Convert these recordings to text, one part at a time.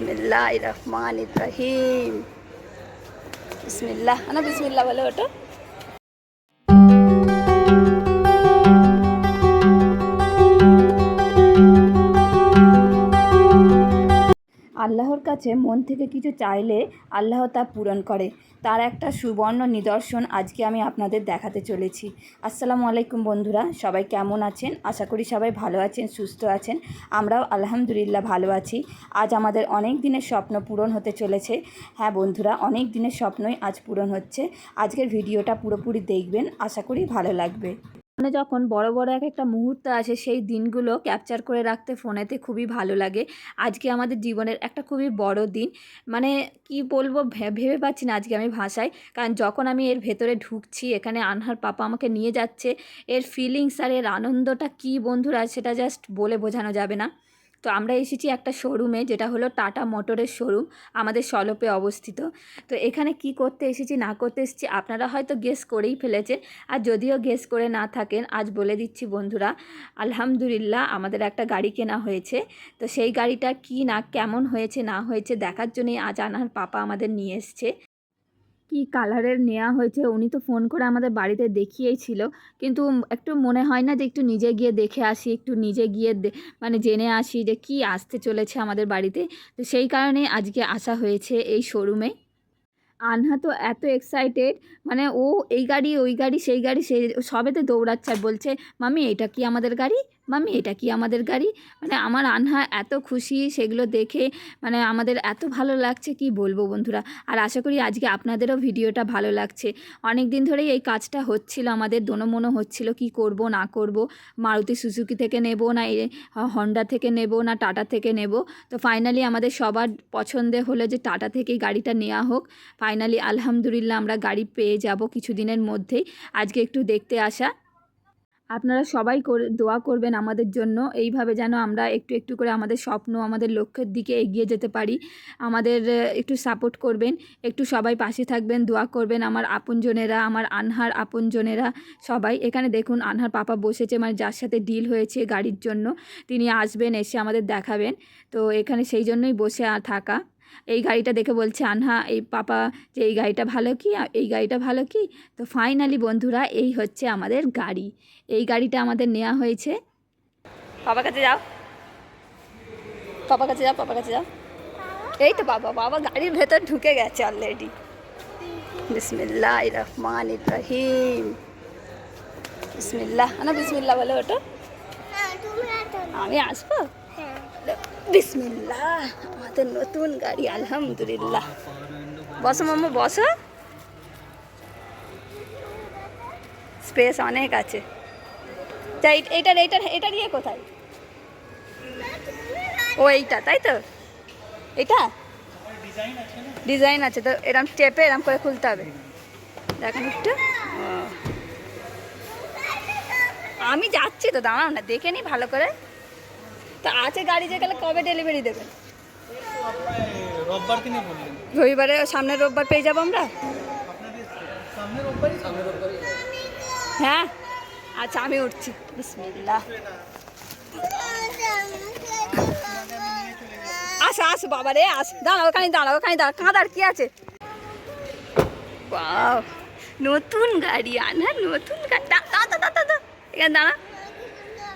বিসমিল্লাহ রহমান ইব্রাহিম বিসমিল্লাহ না বিসমিল্লাহ বলে ওটা। আল্লাহর কাছে মন থেকে কিছু চাইলে আল্লাহ তা পূরণ করে। তার একটা সুবর্ণ নিদর্শন আজকে আমি আপনাদের দেখাতে চলেছি। আসসালামু আলাইকুম বন্ধুরা, সবাই কেমন আছেন? আশা করি সবাই ভালো আছেন, সুস্থ আছেন। আমরাও আলহামদুলিল্লাহ ভালো আছি। আজ আমাদের অনেক দিনের স্বপ্ন পূরণ হতে চলেছে। হ্যাঁ বন্ধুরা, অনেক দিনের স্বপ্নই আজ পূরণ হচ্ছে। আজকের ভিডিওটা পুরোপুরি দেখবেন, আশা করি ভালো লাগবে। মানে যখন বড় বড় এক একটা মুহূর্ত আসে, সেই দিনগুলো ক্যাপচার করে রাখতে ফোনেতে খুবই ভালো লাগে। আজকে আমাদের জীবনের একটা খুবই বড় দিন। মানে কি বলব ভেবে পাচ্ছি না আজকে আমি ভাষায়। কারণ যখন আমি এর ভেতরে ঢুকছি, এখানে আনহার পাপা আমাকে নিয়ে যাচ্ছে, এর ফিলিংস আর এর আনন্দটা কী বন্ধুরা সেটা জাস্ট বলে বোঝানো যাবে না। তো আমরা এসেছি একটা শোরুমে যেটা হলো টাটা মোটরের শোরুম আমাদের সলপে অবস্থিত। তো এখানে কি করতে এসেছি, না করতে এসেছি, আপনারা হয়তো গেস করেই ফেলেছেন। আর যদিও গেস করে না থাকেন, আজ বলে দিচ্ছি বন্ধুরা, আলহামদুলিল্লাহ আমাদের একটা গাড়ি কেনা হয়েছে। তো সেই গাড়িটা কি না, কেমন হয়েছে, না হয়েছে, দেখার জন্যই আজ আনার পাপা আমাদের নিয়ে এসছে। কি কালারের নেওয়া হয়েছে উনি তো ফোন করে আমাদের বাড়িতে দেখিয়েই ছিল কিন্তু একটু মনে হয় না যে একটু নিজে গিয়ে দেখে আসি, একটু নিজে গিয়ে মানে জেনে আসি যে কি আসতে চলেছে আমাদের বাড়িতে। তো সেই কারণে আজকে আসা হয়েছে এই শোরুমে। আনহা তো এত এক্সাইটেড মানে ও এই গাড়ি, ওই গাড়ি, সেই গাড়ি সেই সবেতে দৌড়াচ্ছে বলছে মামি এটা কি আমাদের গাড়ি? মামি এটা কি আমাদের গাড়ি? মানে আমার আনহা এত খুশি সেগুলো দেখে মানে আমাদের এত ভালো লাগছে, কি বলব বন্ধুরা? আর আশা করি আজকে আপনাদেরও ভিডিওটা ভালো লাগছে। অনেক দিন ধরেই এই কাজটা হচ্ছিল, আমাদের দোনোমনো হচ্ছিল, কি করব, না করব? মারুতি সুজুকি থেকে নেব, না হন্ডা থেকে নেব, না টাটা থেকে নেব? তো ফাইনালি আমাদের সবার পছন্দে হলো যে টাটা থেকেই গাড়িটা নেওয়া হোক। ফাইনালি আলহামদুলিল্লাহ আমরা গাড়ি পেয়ে যাব কিছুদিনের মধ্যেই। আজকে একটু দেখতে আসা। আপনারা সবাই করে, দোয়া করবেন আমাদের জন্য। এইভাবে যেন আমরা একটু একটু করে আমাদের স্বপ্ন, আমাদের লক্ষ্যের দিকে এগিয়ে যেতে পারি। আমাদের একটু সাপোর্ট করবেন। একটু সবাই পাশে থাকবেন, দোয়া করবেন আমার আপনজনেরা, আমার আনহার আপনজনেরা সবাই। এখানে দেখুন আনহার পাপা বসেছে মানে যার সাথে ডিল হয়েছে গাড়ির জন্য। তিনি আসবেন, এসে আমাদের দেখাবেন। তো এখানে সেই জন্যই বসে থাকা। এই গাড়িটা দেখে বলছে আনহা এই পাপা যে এই গাড়িটা ভালো কি? এই গাড়িটা ভালো কি? তো ফাইনালি বন্ধুরা এই হচ্ছে আমাদের গাড়ি। এই গাড়িটা আমাদের নেওয়া হয়েছে। বাবার কাছে যাও। বাবার কাছে যাও বাবার কাছে যাও। এই তো বাবা বাবা গাড়ির ভেতর ঢুকে গেছে অলরেডি বিসমিল্লাহ রহমান রহিম। বিসমিল্লাহ না বিসমিল্লাহ বলে ওটা। আমি আসব? বিসমিল্লাহ, আমাদের নতুন গাড়ি, আলহামদুলিল্লাহ। বসো মাম্মা, বসো। স্পেস অনেক আছে। তা এই- এইটার এইটার এটার ইয়ে কোথায়? ও, এইটা, তাই তো? এটা ডিজাইন আছে, তো এরম টেপে এরম করে খুলতে হবে। দেখেন একটু। আমি যাচ্ছি তো, দাঁড়াও না, দেখে নি ভালো করে। তা আছে গাড়ি যে গেলে কবে ডেলিভারি দেবেন রোববার দিনে বললেন। রবিবারে সামনের রোববার পেয়ে যাব আমরা? হ্যাঁ? আচ্ছা আমি উঠছি। বিসমিল্লাহ। আস আস বাবা রে আস। দাঁড়া ওখানে দাঁড়া ওখানে দাঁড়া কাঁদার কি আছে? বাহ নতুন গাড়ি আনার নতুন গাড়ি। দা দা দা দা দা এখানে দাঁড়া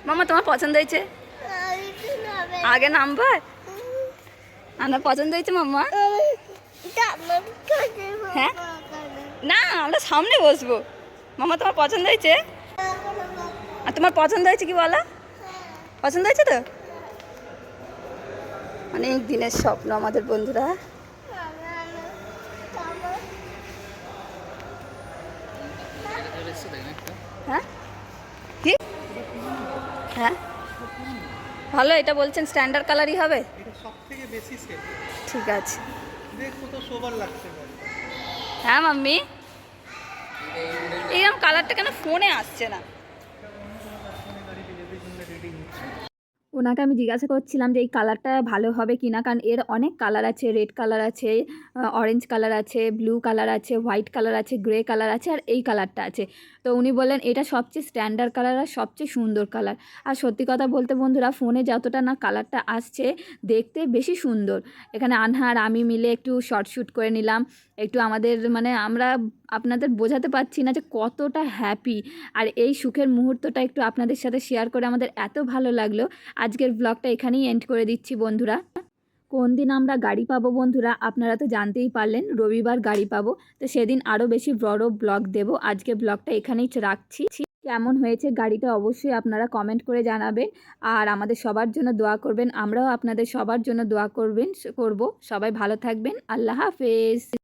মামা তোমার পছন্দ হয়েছে? আগে নাম্বার? আমার পছন্দ হয়েছে মাম্মা। হ্যাঁ? না, আমরা সামনে বসবো। মামা তোমার পছন্দ হয়েছে? আর তোমার পছন্দ হয়েছে কি বলো? পছন্দ হয়েছে তো? অনেক দিনের স্বপ্ন আমাদের বন্ধুরা। হ্যাঁ? কি? হ্যাঁ? ভালো এটা বলছেন স্ট্যান্ডার্ড কালারই হবে? এটা সব বেশি সেল ঠিক আছে। দেখো তো সোবার লাগছে হ্যাঁ মাম্মি। এইরকম কালারটা কেন ফোনে আসছে না? ওনাকে আমি জিজ্ঞাসা করছিলাম যে, এই কালারটা ভালো হবে কি না কারণ এর অনেক কালার আছে, রেড কালার আছে অরেঞ্জ কালার আছে ব্লু কালার আছে হোয়াইট কালার আছে গ্রে কালার আছে আর এই কালারটা আছে। তো উনি বললেন, এটা সবচেয়ে স্ট্যান্ডার্ড কালার আর সবচেয়ে সুন্দর কালার। আর সত্যি কথা বলতে বন্ধুরা, ফোনে যতটা না কালারটা আসছে, দেখতে বেশি সুন্দর। এখানে আনহার আমি মিলে একটু শর্ট শ্যুট করে নিলাম। একটু আমাদের মানে আমরা আপনাদের বোঝাতে পারছি না যে কতটা হ্যাপি আর এই সুখের মুহূর্তটা একটু আপনাদের সাথে শেয়ার করে আমাদের এত ভালো লাগল। আজকের ব্লগটা এখানেই এন্ড করে দিচ্ছি বন্ধুরা। কোন দিন আমরা গাড়ি পাবো বন্ধুরা, আপনারা তো জানতেই পারলেন, রবিবার গাড়ি পাবো। তো সেদিন আরও বেশি বড় ব্লগ দেব। আজকে ব্লগটা এখানেই রাখছি। কেমন হয়েছে গাড়িটা অবশ্যই আপনারা কমেন্ট করে জানাবেন। আর আমাদের সবার জন্য দোয়া করবেন, আমরাও আপনাদের সবার জন্য দোয়া করবেন, করব। সবাই ভালো থাকবেন, আল্লাহ হাফেজ।